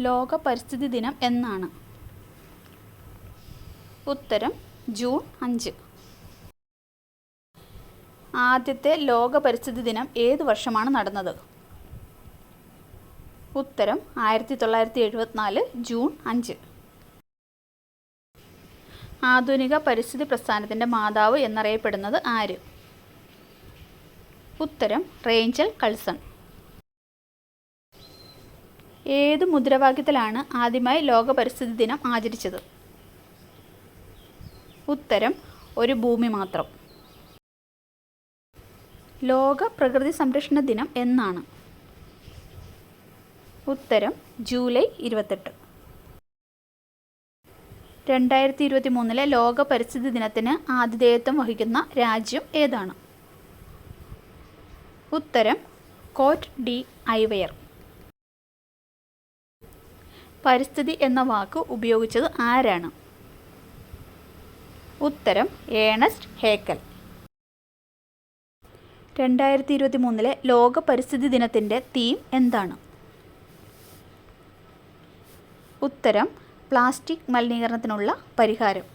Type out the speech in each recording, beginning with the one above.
ലോക പരിസ്ഥിതി ദിനം എന്നാണ്. ഉത്തരം ജൂൺ അഞ്ച്. ആദ്യത്തെ ലോക പരിസ്ഥിതി ദിനം ഏത് വർഷമാണ് നടന്നത്? ഉത്തരം ആയിരത്തി തൊള്ളായിരത്തി എഴുപത്തിനാല് ജൂൺ അഞ്ച്. ആധുനിക പരിസ്ഥിതി പ്രസ്ഥാനത്തിന്റെ മാതാവ് എന്നറിയപ്പെടുന്നത് ആര്? ഉത്തരം റേഞ്ചൽ കൾസൺ. ഏത് മുദ്രാവാക്യത്തിലാണ് ആദ്യമായി ലോക പരിസ്ഥിതി ദിനം ആചരിച്ചത്? ഉത്തരം ഒരു ഭൂമി മാത്രം. ലോക പ്രകൃതി സംരക്ഷണ ദിനം എന്നാണ്. ഉത്തരം ജൂലൈ ഇരുപത്തെട്ട്. രണ്ടായിരത്തി ഇരുപത്തി മൂന്നിലെ ലോക പരിസ്ഥിതി ദിനത്തിന് ആതിഥേയത്വം വഹിക്കുന്ന രാജ്യം ഏതാണ്? ഉത്തരം കോറ്റ് ഡി ഐവയർ. പരിസ്ഥിതി എന്ന വാക്ക് ഉപയോഗിച്ചത് ആരാണ്? ഉത്തരം ഏണസ്റ്റ് ഹേക്കൽ. രണ്ടായിരത്തി ഇരുപത്തി മൂന്നിലെ ലോക പരിസ്ഥിതി ദിനത്തിന്റെ തീം എന്താണ്? ഉത്തരം പ്ലാസ്റ്റിക് മലിനീകരണത്തിനുള്ള പരിഹാരം.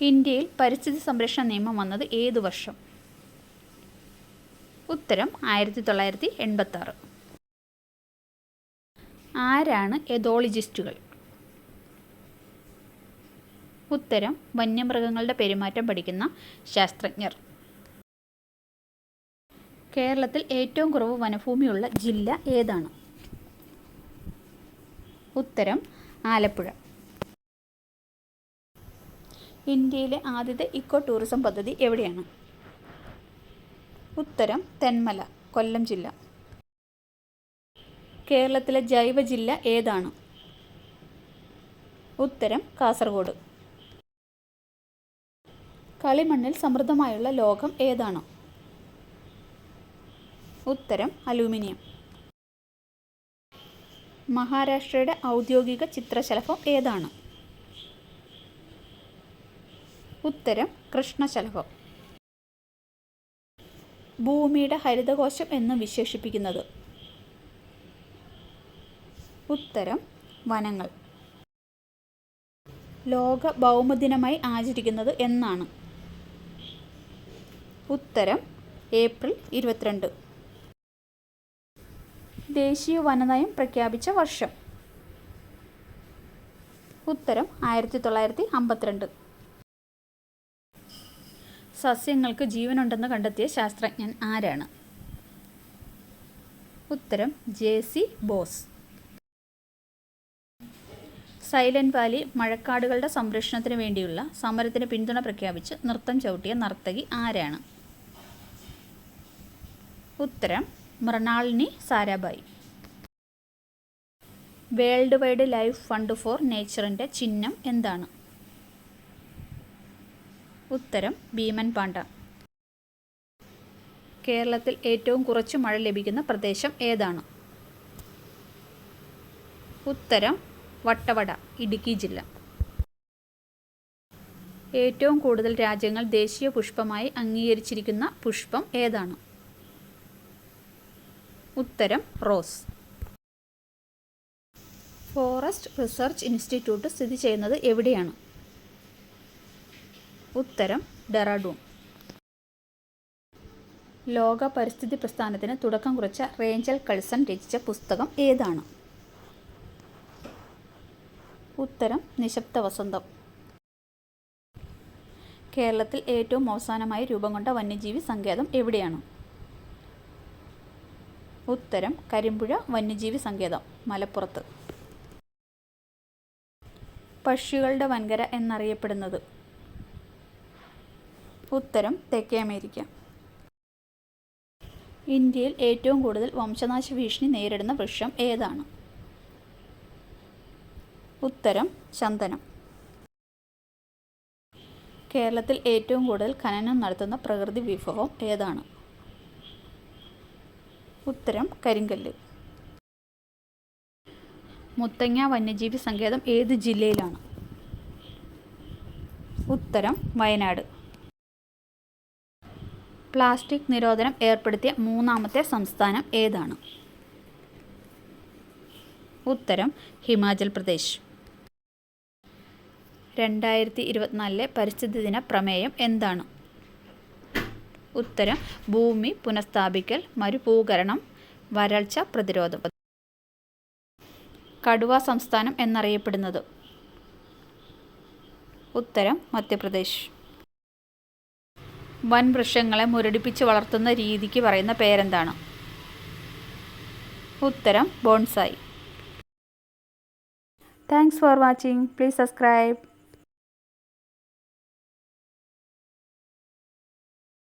ഇന്ത്യയിൽ പരിസ്ഥിതി സംരക്ഷണ നിയമം വന്നത് ഏതു വർഷം? ഉത്തരം ആയിരത്തി തൊള്ളായിരത്തി എൺപത്തി ആറ് ആരാണ് എതോളജിസ്റ്റുകൾ? ഉത്തരം വന്യമൃഗങ്ങളുടെ പെരുമാറ്റം പഠിക്കുന്ന ശാസ്ത്രജ്ഞർ. കേരളത്തിൽ ഏറ്റവും കുറവ് വനഭൂമിയുള്ള ജില്ല ഏതാണ്? ഉത്തരം ആലപ്പുഴ. ഇന്ത്യയിലെ ആദ്യത്തെ ഇക്കോ ടൂറിസം പദ്ധതി എവിടെയാണ്? ഉത്തരം തെന്മല കൊല്ലം ജില്ല. കേരളത്തിലെ ജൈവ ജില്ല ഏതാണ്? ഉത്തരം കാസർഗോഡ്. കളിമണ്ണിൽ സമൃദ്ധമായുള്ള ലോകം ഏതാണ്? ഉത്തരം അലൂമിനിയം. മഹാരാഷ്ട്രയുടെ ഔദ്യോഗിക ചിത്രശലഭം ഏതാണ്? ഉത്തരം കൃഷ്ണശലഭം. ഭൂമിയുടെ ഹരിതകോശം എന്ന് വിശേഷിപ്പിക്കുന്നത്. ഉത്തരം വനങ്ങൾ. ലോക ഭൗമദിനമായി ആചരിക്കുന്നത് എന്നാണ്. ഉത്തരം ഏപ്രിൽ ഇരുപത്തിരണ്ട്. ദേശീയ വനനയം പ്രഖ്യാപിച്ച വർഷം. ഉത്തരം ആയിരത്തി തൊള്ളായിരത്തി അമ്പത്തിരണ്ട് സസ്യങ്ങൾക്ക് ജീവനുണ്ടെന്ന് കണ്ടെത്തിയ ശാസ്ത്രജ്ഞൻ ആരാണ്? ഉത്തരം J C Bose. Silent Valley മഴക്കാടുകളുടെ സംരക്ഷണത്തിന് വേണ്ടിയുള്ള സമരത്തിന് പിന്തുണ പ്രഖ്യാപിച്ച് നൃത്തം ചവിട്ടിയ നർത്തകി ആരാണ്? ഉത്തരം Mrinalini Sarabhai. World wide life fund for നേച്ചറിന്റെ ചിഹ്നം എന്താണ്? ഉത്തരം ഭീമൻ പാണ്ട കേരളത്തിൽ ഏറ്റവും കുറച്ച് മഴ ലഭിക്കുന്ന പ്രദേശം ഏതാണ്? ഉത്തരം വട്ടവട ഇടുക്കി ജില്ല. ഏറ്റവും കൂടുതൽ രാജ്യങ്ങൾ ദേശീയ പുഷ്പമായി അംഗീകരിച്ചിരിക്കുന്ന പുഷ്പം ഏതാണ്? ഉത്തരം റോസ്. ഫോറസ്റ്റ് റിസർച്ച് ഇൻസ്റ്റിറ്റ്യൂട്ട് സ്ഥിതി ചെയ്യുന്നത് എവിടെയാണ്? ഉത്തരം ഡെറാഡൂൺ. ലോക പരിസ്ഥിതി പ്രസ്ഥാനത്തിന് തുടക്കം കുറിച്ച റേഞ്ചൽ കൾസൺ രചിച്ച പുസ്തകം ഏതാണ്? ഉത്തരം നിശബ്ദ വസന്തം. കേരളത്തിൽ ഏറ്റവും അവസാനമായി രൂപം കൊണ്ട വന്യജീവി സങ്കേതം എവിടെയാണ്? ഉത്തരം കരിമ്പുഴ വന്യജീവി സങ്കേതം മലപ്പുറത്ത്. പക്ഷികളുടെ വൻകര എന്നറിയപ്പെടുന്നത്. ഉത്തരം തെക്കേ അമേരിക്ക. ഇന്ത്യയിൽ ഏറ്റവും കൂടുതൽ വംശനാശ ഭീഷണി നേരിടുന്ന വൃക്ഷം ഏതാണ്? ഉത്തരം ചന്ദനം കേരളത്തിൽ ഏറ്റവും കൂടുതൽ ഖനനം നടത്തുന്ന പ്രകൃതി വിഭവം ഏതാണ്? ഉത്തരം കരിങ്കല്ല്. മുത്തങ്ങ വന്യജീവി സങ്കേതം ഏത് ജില്ലയിലാണ്? ഉത്തരം വയനാട്. പ്ലാസ്റ്റിക് നിരോധനം ഏർപ്പെടുത്തിയ മൂന്നാമത്തെ സംസ്ഥാനം ഏതാണ്? ഉത്തരം ഹിമാചൽ പ്രദേശ്. രണ്ടായിരത്തി ഇരുപത്തിനാലിലെ പരിസ്ഥിതി ദിന പ്രമേയം എന്താണ്? ഉത്തരം ഭൂമി പുനഃസ്ഥാപിക്കൽ മരുഭൂകരണം വരൾച്ച പ്രതിരോധം. കടുവ സംസ്ഥാനം എന്നറിയപ്പെടുന്നത്. ഉത്തരം മധ്യപ്രദേശ്. വൻവൃക്ഷങ്ങളെ മുരടിപ്പിച്ച് വളർത്തുന്ന രീതിക്ക് പറയുന്ന പേരെന്താണ്? ഉത്തരം bonsai. Thanks for watching please subscribe